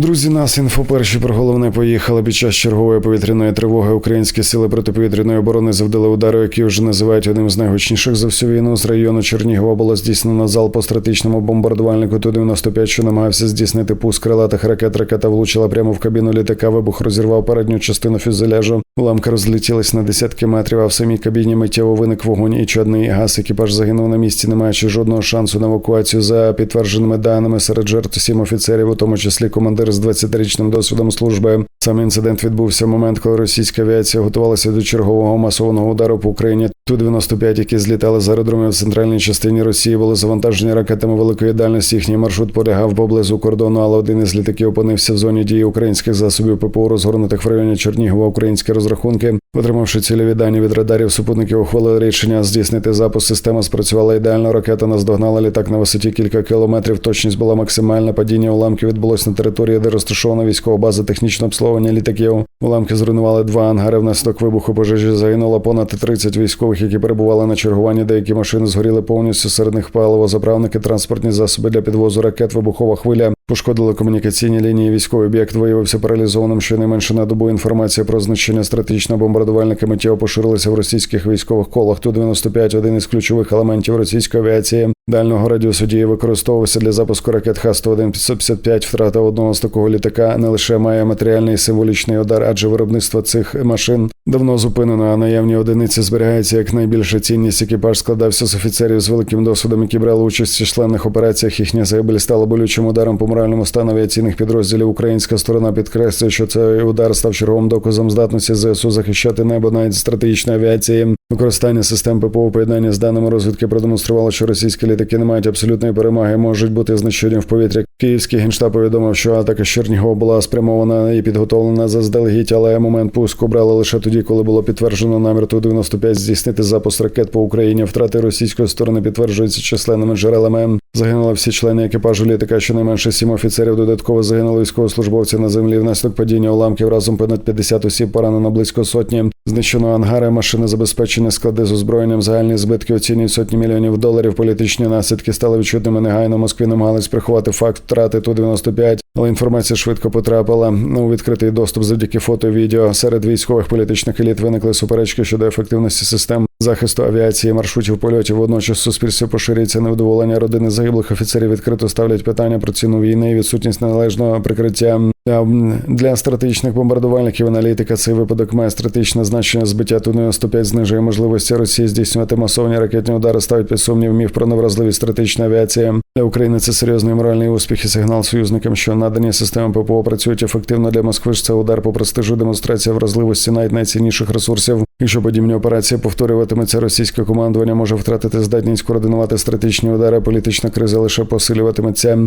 Друзі, нас інфо перші про головне поїхали. Під час чергової повітряної тривоги українські сили протиповітряної оборони завдали удару, які вже називають одним з найгучніших за всю війну. З району Чернігова було здійснено залп по стратегічному бомбардувальнику Ту-95, що намагався здійснити пуск крилатих ракет. Ракета влучила прямо в кабіну літака. Вибух розірвав передню частину фюзеляжу. Уламки розлетілись на десятки метрів, а в самій кабіні миттєво виник вогонь і чадний газ. Екіпаж загинув на місці, не маючи жодного шансу на евакуацію. За підтвердженими даними серед жертв сім офіцерів, у тому числі командир з 20-річним досвідом служби. Сам інцидент відбувся в момент, коли російська авіація готувалася до чергового масованого удару по Україні. Ту-95, які злітали з аеродромів в центральній частині Росії, були завантажені ракетами великої дальності. Їхній маршрут полягав поблизу кордону, але один із літаків опинився в зоні дії українських засобів ППО, розгорнутих в районі Чернігова. Українські розрахунки, отримавши цільові дані від радарів, супутників ухвалили рішення здійснити запуск. Система спрацювала ідеально. Ракета наздогнала літак на висоті кілька кілометрів. Точність була максимальна. Падіння уламків відбулось на території, де розташована військова база технічного обслуговування літаків. Уламки зруйнували два ангари. Внаслідок вибуху пожежі загинуло понад 30 військових, які перебували на чергуванні. Деякі машини згоріли повністю. Серед них паливозаправники, транспортні засоби для підвозу ракет, вибухова хвиля. Пошкодили комунікаційні лінії. Військовий об'єкт виявився паралізованим. Щонайменше на добу інформація про знищення стратегічного бомбардувальника миттєво поширилася в російських військових колах. Ту 95 один із ключових елементів російської авіації. Дальнього радіусу дії використовувався для запуску ракет Х-101 555. Втрата одного з такого літака не лише має матеріальний і символічний удар, адже виробництво цих машин давно зупинено. А наявні одиниці зберігається як найбільша цінність. Екіпаж складався з офіцерів з великим досвідом, які брали участь у численних операціях. Їхня загибель стала болючим ударом по моральному стану авіаційних підрозділів. Українська сторона підкреслює, що цей удар став черговим доказом здатності ЗСУ захищати небо навіть стратегічної авіації. Використання систем ППО у поєднанні з даними розвідки продемонструвало, що російські літаки не мають абсолютної перемоги, можуть бути знищені в повітрі. Київський генштаб повідомив, що атака з Чернігова була спрямована і підготовлена заздалегідь, але момент пуску брали лише тоді, коли було підтверджено намір Ту-95 здійснити запуск ракет по Україні. Втрати російської сторони підтверджуються численними джерелами. Загинули всі члени екіпажу літака. Щонайменше сім офіцерів додатково загинули військовослужбовці на землі. Внаслідок падіння уламків разом понад 50 осіб поранено близько сотні. Знищено ангари, машини забезпечені склади з озброєнням. Загальні збитки оцінюють сотні мільйонів доларів. Політичні наслідки стали відчутними негайно. Москві намагались приховати факт втрати ту 95 але інформація швидко потрапила у відкритий доступ завдяки фото і відео. Серед військових політичних еліт виникли суперечки щодо ефективності систем захисту авіації, маршрутів польотів. Водночас в суспільстві поширюється невдоволення родини загиблих офіцерів. Відкрито ставлять питання про ціну війни і відсутність належного прикриття. Для стратегічних бомбардувальників аналітика цей випадок має стратегічне значення збиття ту 105 знижує можливості Росії здійснювати масовані ракетні удари, ставить під сумнів міф про невразливість стратегічної авіації. Для України це серйозний моральний успіх і сигнал союзникам, що надані системи ППО працюють ефективно для Москви. ж Це удар по престижу, демонстрація вразливості навіть найцінніших ресурсів. Якщо подібні операції повторюватиметься, російське командування може втратити здатність координувати стратегічні удари. Політична криза лише посилюватиметься.